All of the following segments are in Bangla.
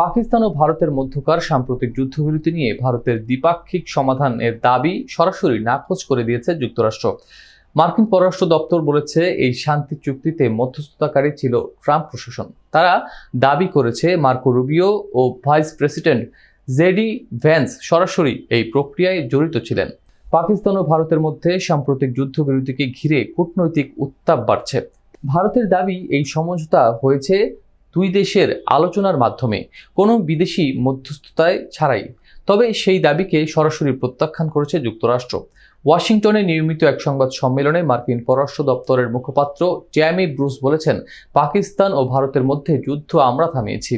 পাকিস্তান ও ভারতের মধ্যকার সাম্প্রতিক যুদ্ধবিরতি নিয়ে ভারতের দ্বিপাক্ষিক সমাধানের দাবি সরাসরি নাকচ করে দিয়েছে যুক্তরাষ্ট্র। মার্কিন পররাষ্ট্র দপ্তর বলেছে, এই শান্তি চুক্তিতে মধ্যস্থতাকারী ছিল ট্রাম্প প্রশাসন। তারা দাবি করেছে, মার্কো রুবিও ও ভাইস প্রেসিডেন্ট জেডি ভ্যান্স সরাসরি এই প্রক্রিয়ায় জড়িত ছিলেন। পাকিস্তান ও ভারতের মধ্যে সাম্প্রতিক যুদ্ধবিরতিকে ঘিরে কূটনৈতিক উত্তাপ বাড়ছে। ভারতের দাবি, এই সমঝোতা হয়েছে দুই দেশের আলোচনার মাধ্যমে কোনো বিদেশি মধ্যস্থতায় ছাড়াই। তবে সেই দাবিকে সরাসরি প্রত্যাখ্যান করেছে যুক্তরাষ্ট্র। ওয়াশিংটনে নিয়মিত এক সংবাদ সম্মেলনে মার্কিন পররাষ্ট্র দপ্তরের মুখপাত্র ট্যামি ব্রুস বলেছেন, পাকিস্তান ও ভারতের মধ্যে যুদ্ধ আমরা থামিয়েছি।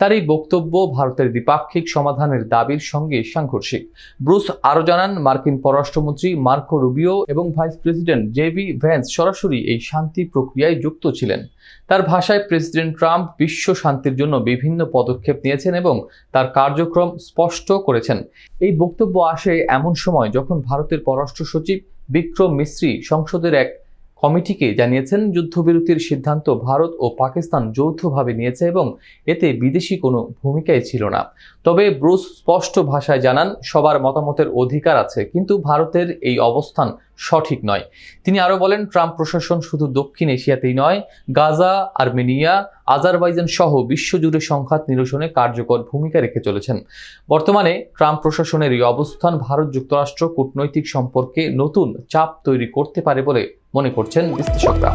তার এই বক্তব্য ভারতের দ্বিপাক্ষিক সমাধানের দাবির সঙ্গে সাংঘর্ষিক। ব্রুস আরও জানান, মার্কিন পররাষ্ট্রমন্ত্রী মার্কো রুবিও এবং ভাইস প্রেসিডেন্ট জেভি ভ্যান্স সরাসরি এই শান্তি প্রক্রিয়ায় যুক্ত ছিলেন। তার ভাষায় প্রেসিডেন্ট ট্রাম্প বিশ্ব শান্তির জন্য বিভিন্ন পদক্ষেপ নিয়েছেন এবং তার কার্যক্রম স্পষ্ট করেছেন। এই বক্তব্য আসে এমন সময় যখন ভারতের পররাষ্ট্র সচিব বিক্রম মিস্ত্রি সংসদের এক কমিটিকে জানিয়েছেন, যুদ্ধবিরতির সিদ্ধান্ত ভারত ও পাকিস্তান যৌথভাবে নিয়েছে এবং এতে বিদেশি কোনো ভূমিকাই ছিল না। তবে ব্রুস স্পষ্ট ভাষায় জানান, সবার মতামতের অধিকার আছে, কিন্তু ভারতের এই অবস্থান সঠিক নয়। তিনি আরও বলেন, ট্রাম্প প্রশাসন শুধু দক্ষিণ এশিয়াতেই নয়, গাজা, আর্মেনিয়া, আজারবাইজান সহ বিশ্বজুড়ে সংঘাত নিরসনে কার্যকর ভূমিকা রেখে চলেছেন। বর্তমানে ট্রাম্প প্রশাসনের এই অবস্থান ভারত যুক্তরাষ্ট্র কূটনৈতিক সম্পর্কে নতুন চাপ তৈরি করতে পারে বলে মনে করছেন বিশ্লেষকরা।